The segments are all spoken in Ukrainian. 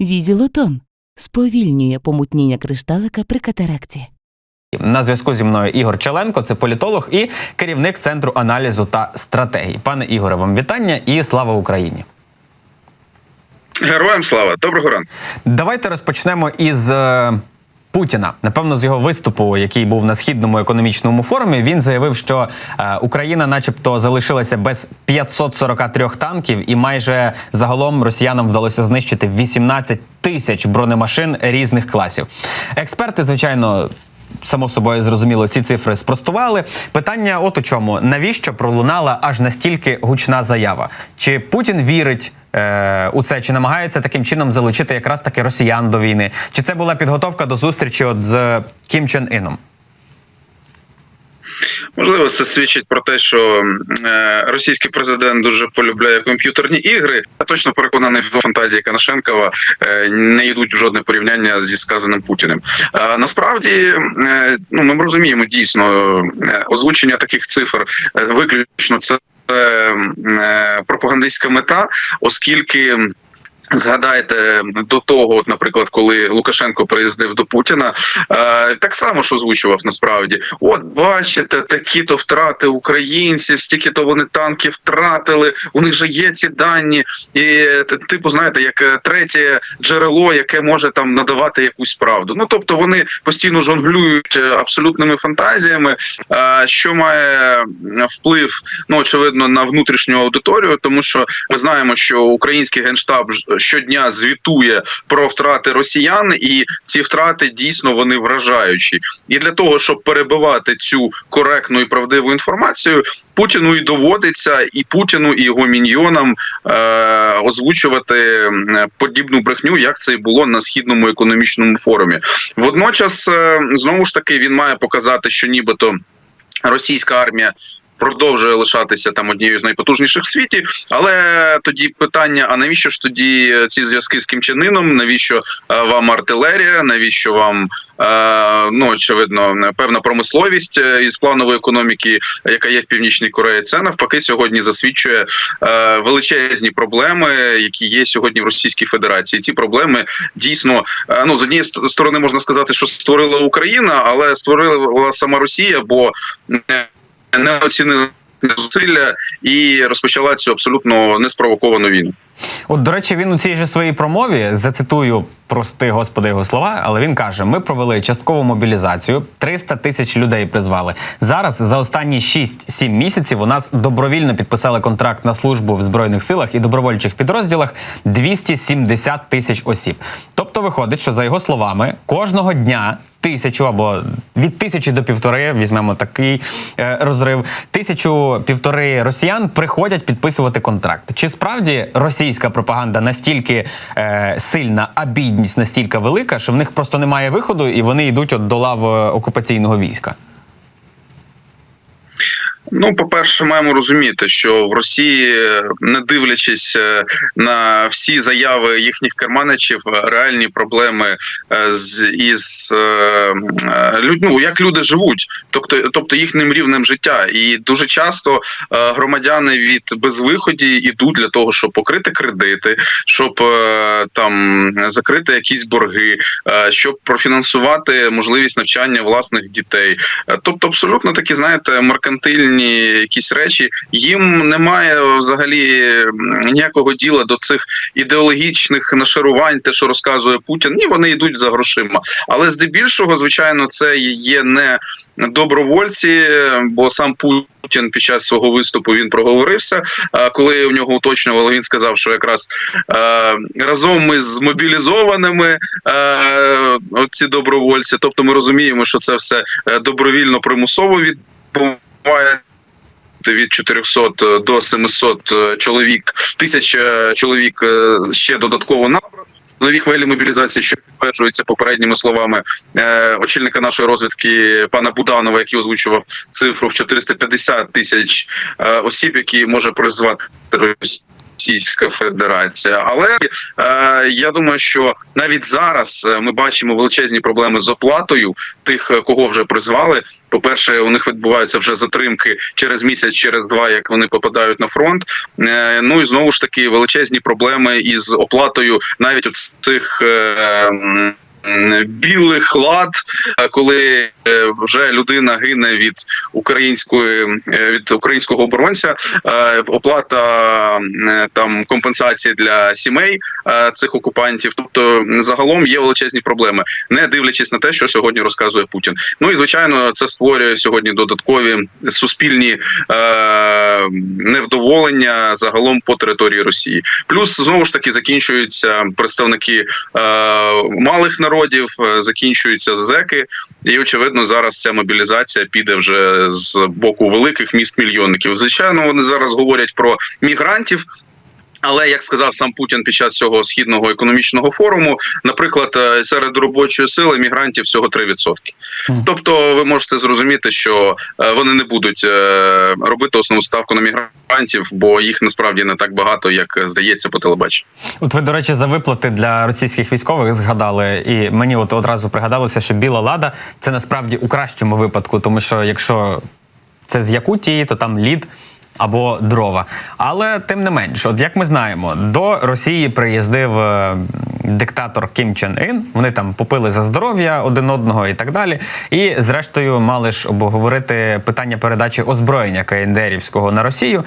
Візілотон сповільнює помутніння кришталика при катаракті. На зв'язку зі мною Ігор Челенко, це політолог і керівник центру аналізу та стратегії. Пане Ігоре, вам вітання і слава Україні. Героям слава, доброго ранку. Давайте розпочнемо із е, Путіна. Напевно, з його виступу, який був на східному економічному форумі, він заявив, що е, Україна, начебто, залишилася без 543 танків, і майже загалом росіянам вдалося знищити 18 тисяч бронемашин різних класів. Експерти, звичайно. Само собою зрозуміло, ці цифри спростували. Питання: от у чому навіщо пролунала аж настільки гучна заява? Чи Путін вірить е, у це, чи намагається таким чином залучити якраз таки росіян до війни? Чи це була підготовка до зустрічі от з Кім Чен Іном? Можливо, це свідчить про те, що е, російський президент дуже полюбляє комп'ютерні ігри. Я точно переконаний, що фантазії Канашенкова е, не йдуть в жодне порівняння зі сказаним Путіним. Насправді, е, ну ми розуміємо дійсно озвучення таких цифр виключно це. Пропагандистська мета, оскільки Згадайте до того, от, наприклад, коли Лукашенко приїздив до Путіна, е, так само ж озвучував насправді: от бачите, такі то втрати українців, стільки то вони танків втратили. У них же є ці дані, і типу, знаєте, як е, третє джерело, яке може там надавати якусь правду. Ну тобто вони постійно жонглюють е, абсолютними фантазіями, е, що має вплив, ну очевидно, на внутрішню аудиторію, тому що ми знаємо, що український генштаб щодня звітує про втрати росіян, і ці втрати дійсно вони вражаючі. І для того, щоб перебивати цю коректну і правдиву інформацію, Путіну і доводиться і Путіну, і його міньйонам е, озвучувати подібну брехню, як це і було на східному економічному форумі. Водночас, е, знову ж таки, він має показати, що нібито російська армія. Продовжує лишатися там однією з найпотужніших в світі, але тоді питання: а навіщо ж тоді е, ці зв'язки з кімчанином? Навіщо е, вам артилерія? Навіщо вам е, ну очевидно певна промисловість із планової економіки, яка є в північній Кореї? Це навпаки сьогодні засвідчує величезні проблеми, які є сьогодні в Російській Федерації. Ці проблеми дійсно ну з однієї сторони можна сказати, що створила Україна, але створила сама Росія, бо не оцінили зусилля і розпочала цю абсолютно неспровоковану війну. От, до речі, він у цій же своїй промові зацитую прости господи його слова, але він каже: ми провели часткову мобілізацію, 300 тисяч людей призвали. Зараз за останні 6-7 місяців у нас добровільно підписали контракт на службу в збройних силах і добровольчих підрозділах 270 тисяч осіб. Тобто, виходить, що за його словами, кожного дня. Тисячу або від тисячі до півтори візьмемо такий е, розрив. Тисячу півтори росіян приходять підписувати контракт. Чи справді російська пропаганда настільки е, сильна, а бідність настільки велика, що в них просто немає виходу, і вони йдуть от до лав е, окупаційного війська? Ну, по-перше, маємо розуміти, що в Росії, не дивлячись е, на всі заяви їхніх керманичів, е, реальні проблеми е, з із ну, як люди живуть, тобто, тобто їхнім рівнем життя. І дуже часто громадяни від безвиході йдуть для того, щоб покрити кредити, щоб там закрити якісь борги, щоб профінансувати можливість навчання власних дітей. Тобто, абсолютно такі, знаєте, меркантильні якісь речі. Їм немає взагалі ніякого діла до цих ідеологічних нашарувань, те, що розказує Путін. Ні, вони йдуть за грошима. Але здебільшого, звичайно, це є не добровольці, бо сам Путін під час свого виступу він проговорився. Коли у нього уточнювали, він сказав, що якраз е, разом із мобілізованими е, ці добровольці, тобто ми розуміємо, що це все е, добровільно примусово відбувається. Від 400 до 700 чоловік, тисяч е, чоловік е, ще додатково набрано. Нові хвилі мобілізації, що підтверджується попередніми словами е, очільника нашої розвідки пана Буданова, який озвучував цифру в 450 тисяч е, осіб, які може призвати Російська Федерація. Але е, я думаю, що навіть зараз е, ми бачимо величезні проблеми з оплатою тих, е, кого вже призвали. По перше, у них відбуваються вже затримки через місяць, через два, як вони попадають на фронт. Е, ну і знову ж таки величезні проблеми із оплатою навіть от цих. Е, Білих лад, коли е, вже людина гине від української е, від українського оборонця, е, оплата там компенсації для сімей цих окупантів. Тобто, загалом є величезні проблеми, не дивлячись на те, що сьогодні розказує Путін. Ну і звичайно, це створює сьогодні додаткові суспільні невдоволення загалом по території Росії. Плюс знову ж таки закінчуються представники малих народів, закінчуються зеки, і очевидно, зараз ця мобілізація піде вже з боку великих міст мільйонників. Звичайно, вони зараз говорять про мігрантів. Але як сказав сам Путін під час цього східного економічного форуму, наприклад, е, серед робочої сили мігрантів всього 3%. Мгм. Тобто, ви можете зрозуміти, що е, вони не будуть е, робити основну ставку на мігрантів, бо їх насправді не так багато, як здається по телебаченню. От ви, до речі, за виплати для російських військових згадали, і мені от одразу пригадалося, що біла лада це насправді у кращому випадку, тому що якщо це з Якутії, то там лід. Або дрова. Але тим не менш, от як ми знаємо, до Росії приїздив е, диктатор Кім Чен Ін. Вони там попили за здоров'я один одного і так далі. І зрештою мали ж обговорити питання передачі озброєння КНДРівського на Росію.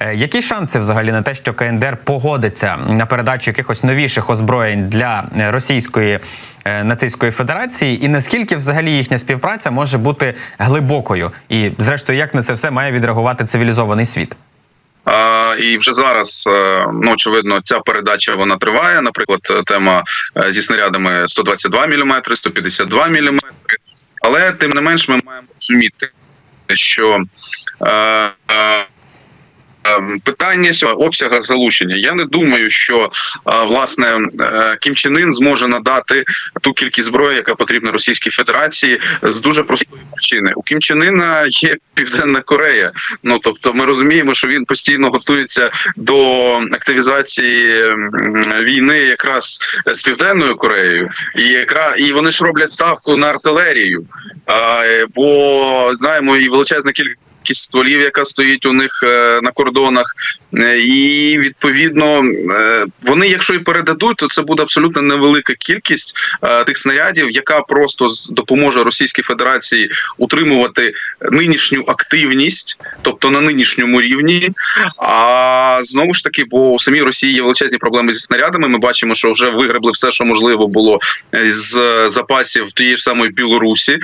Е, Які шанси взагалі на те, що КНДР погодиться на передачу якихось новіших озброєнь для е, російської нацистської федерації, і наскільки взагалі їхня співпраця може бути глибокою? І зрештою, як на це все має відреагувати цивілізований світ? І вже зараз е, ну очевидно, ця передача вона триває. Наприклад, е, тема е, зі снарядами 122 мм, 152 мм. Але тим не менш, ми маємо розуміти, що е, е, Питання обсяга залучення. Я не думаю, що власне е, Кім Чен Ын зможе надати ту кількість зброї, яка потрібна Російській Федерації, з дуже простої причини. У Кім Чен Ына є Південна Корея. Ну тобто, ми розуміємо, що він постійно готується до активізації війни якраз з Південною Кореєю, і якраз і вони ж роблять ставку на артилерію. Бо знаємо, і величезна кількість кількість стволів, яка стоїть у них е, на кордонах, Е, і відповідно е, вони, якщо і передадуть, то це буде абсолютно невелика кількість тих снарядів, яка просто допоможе Російській Федерації утримувати нинішню активність, тобто на нинішньому рівні. А знову ж таки, бо у самій Росії є величезні проблеми зі снарядами. Ми бачимо, що вже вигребли все, що можливо було з запасів тієї ж самої Білорусі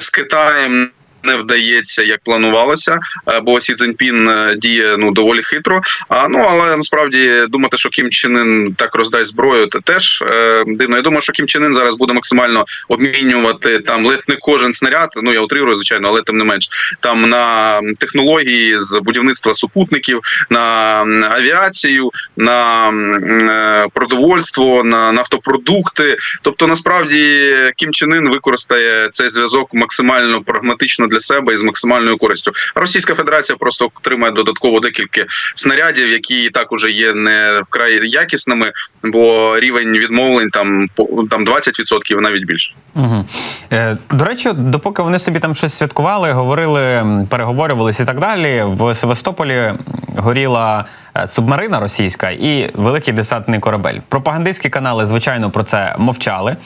з Китаєм Не вдається, як планувалося, е, бо Сі Цзіньпін е, діє ну доволі хитро. А ну але насправді думати, що Кім Чен Ын так роздасть зброю, це теж е, дивно. Я думаю, що Кім Чен Ын зараз буде максимально обмінювати там ледь не кожен снаряд. Ну я утрирую, звичайно, але тим не менш там на технології з будівництва супутників, на м, авіацію, на м, е, продовольство, на нафтопродукти. Тобто, насправді Кім Чен Ын використає цей зв'язок максимально прагматично для себе і з максимальною користю. Російська Федерація просто отримає додатково декілька снарядів, які і так уже є не вкрай якісними, бо рівень відмовлень там там 20%, навіть більше. Угу. До речі, допоки вони собі там щось святкували, говорили, переговорювалися і так далі. В Севастополі горіла е, субмарина російська і великий десантний корабель. Пропагандистські канали, звичайно, про це мовчали.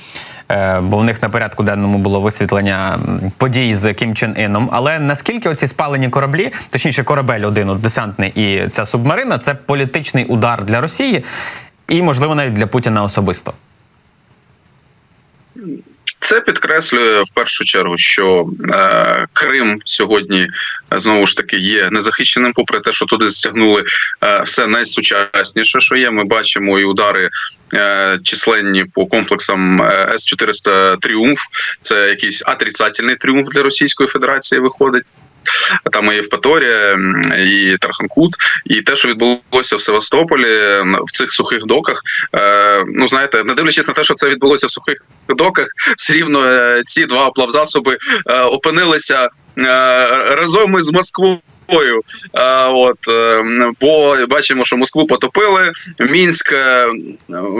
Е, Бо в них на порядку денному було висвітлення подій з Кім Чен Іном. Але наскільки оці спалені кораблі, точніше, корабель один от десантний і ця субмарина, це політичний удар для Росії і, можливо, навіть для Путіна особисто. Це підкреслює в першу чергу, що е, Крим сьогодні е, знову ж таки є незахищеним, попри те, що туди стягнули е, все найсучасніше, що є. Ми бачимо і удари е, численні по комплексам е, С-400 Тріумф. Це якийсь отрицательний тріумф для Російської Федерації виходить. Там і Євпаторія, і Тарханкут, і те, що відбулося в Севастополі в цих сухих доках. Е, ну знаєте, не дивлячись на те, що це відбулося в сухих доках, все рівно е, ці два плавзасоби е, опинилися разом із Москвою. От бо бачимо, що Москву потопили. Мінськ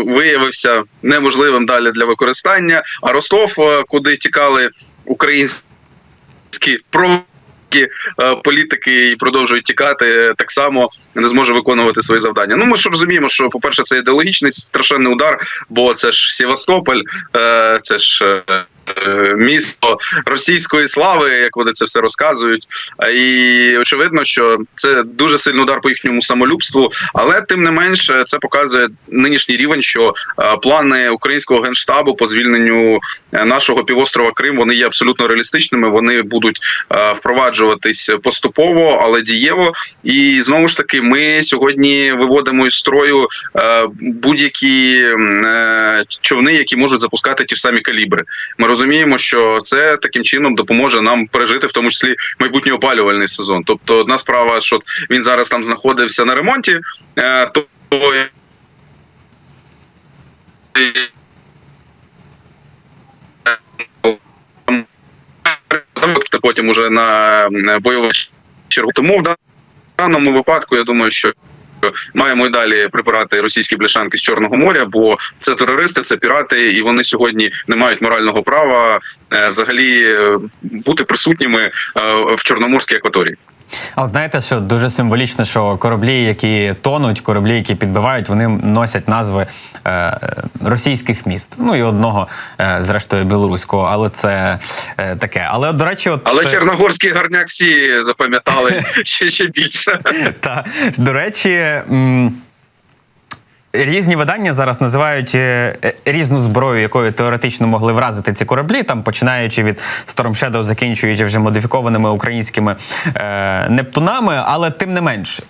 виявився неможливим далі для використання. А Ростов, куди тікали українські про. Політики і продовжують тікати так само не зможе виконувати свої завдання. Ну ми ж розуміємо, що по перше, це ідеологічний страшенний удар, бо це ж Севастополь, е, це ж е, е, місто російської слави, як вони це все розказують. І очевидно, що це дуже сильний удар по їхньому самолюбству, але тим не менше це показує нинішній рівень, що плани українського генштабу по звільненню нашого півострова Крим вони є абсолютно реалістичними. Вони будуть впроваджуватись поступово, але дієво. І знову ж таки, ми сьогодні виводимо із строю е, будь-які е, човни, які можуть запускати ті ж самі калібри. Ми розуміємо, що це таким чином допоможе нам пережити, в тому числі майбутній опалювальний сезон. Тобто, одна справа, що він зараз там знаходився на ремонті, е, то заводити потім уже на бойову чергу. Тому в даному випадку я думаю, що. Маємо і далі прибирати російські бляшанки з Чорного моря, бо це терористи, це пірати, і вони сьогодні не мають морального права е, взагалі е, бути присутніми е, в Чорноморській акваторії. Але знаєте, що дуже символічно, що кораблі, які тонуть, кораблі, які підбивають, вони носять назви е, російських міст. Ну і одного, е, зрештою, білоруського, але це е, таке. Але, до речі, от Але е, Чорногорський гарняк всі запам'ятали ще ще більше. Та до речі. м, Різні видання зараз називають е, е, різну зброю, якою теоретично могли вразити ці кораблі, там починаючи від Storm Shadow, закінчуючи вже модифікованими українськими е, нептунами, але тим не менш.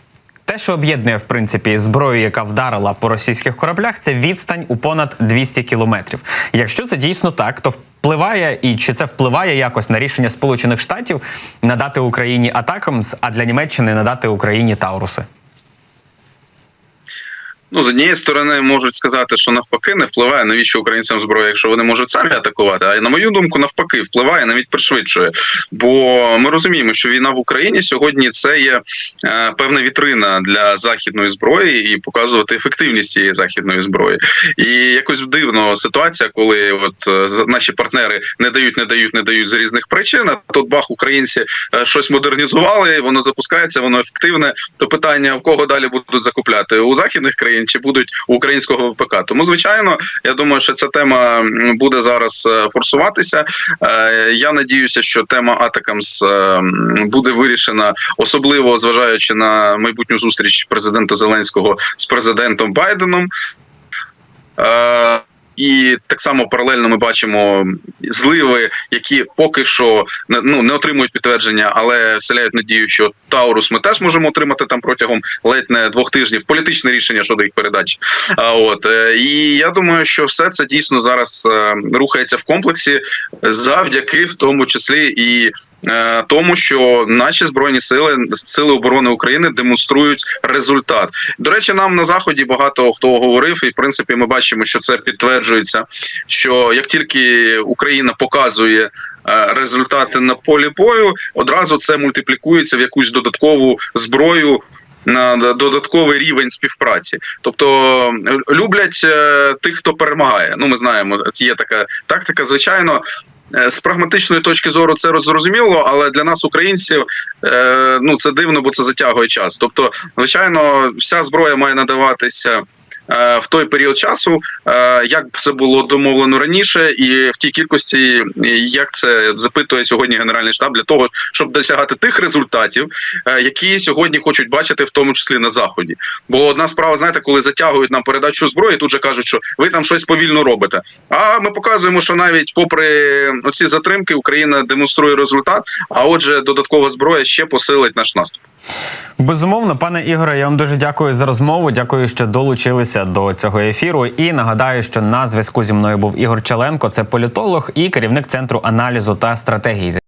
Те, що об'єднує в принципі зброю, яка вдарила по російських кораблях, це відстань у понад 200 кілометрів. Якщо це дійсно так, то впливає і чи це впливає якось на рішення Сполучених Штатів надати Україні Атакамс, а для Німеччини надати Україні Тауруси? Ну, з однієї сторони можуть сказати, що навпаки не впливає, навіщо українцям зброя, якщо вони можуть самі атакувати. А на мою думку, навпаки, впливає, навіть пришвидшує. Бо ми розуміємо, що війна в Україні сьогодні це є е, певна вітрина для західної зброї і показувати ефективність цієї західної зброї. І якось дивно ситуація, коли от е, наші партнери не дають, не дають, не дають з різних причин. А тут бах, українці е, щось модернізували, воно запускається, воно ефективне. То питання в кого далі будуть закупляти у західних країн чи будуть у українського ВПК? Тому звичайно, я думаю, що ця тема буде зараз е, форсуватися. Е, Я надіюся, що тема Атакамс е, буде вирішена, особливо зважаючи на майбутню зустріч президента Зеленського з президентом Байденом. І так само паралельно ми бачимо зливи, які поки що ну, не отримують підтвердження, але вселяють надію, що Таурус ми теж можемо отримати там протягом ледь не двох тижнів. Політичне рішення щодо їх передачі. А от е, і я думаю, що все це дійсно зараз е, рухається в комплексі, завдяки в тому числі і е, тому, що наші збройні сили, сили оборони України демонструють результат. До речі, нам на заході багато хто говорив, і в принципі ми бачимо, що це підтверджується. Що як тільки Україна показує е, результати на полі бою, одразу це мультиплікується в якусь додаткову зброю. На додатковий рівень співпраці, тобто е, люблять е, тих, хто перемагає. Ну, ми знаємо, є така тактика. Звичайно, з прагматичної точки зору це зрозуміло, але для нас, українців, ну це дивно, бо це затягує час. Тобто, звичайно, вся зброя має надаватися. Е, В той період часу, е, як це було домовлено раніше, і в тій кількості, як це запитує сьогодні Генеральний штаб для того, щоб досягати тих результатів, е, які сьогодні хочуть бачити, в тому числі на заході. Бо одна справа, знаєте, коли затягують нам передачу зброї, тут же кажуть, що ви там щось повільно робите. А ми показуємо, що навіть попри оці затримки Україна демонструє результат. А отже, додаткова зброя ще посилить наш наступ. Безумовно, пане Ігоре, я вам дуже дякую за розмову. Дякую, що долучилися до цього ефіру. І нагадаю, що на зв'язку зі мною був Ігор Челенко, це політолог і керівник центру аналізу та стратегії.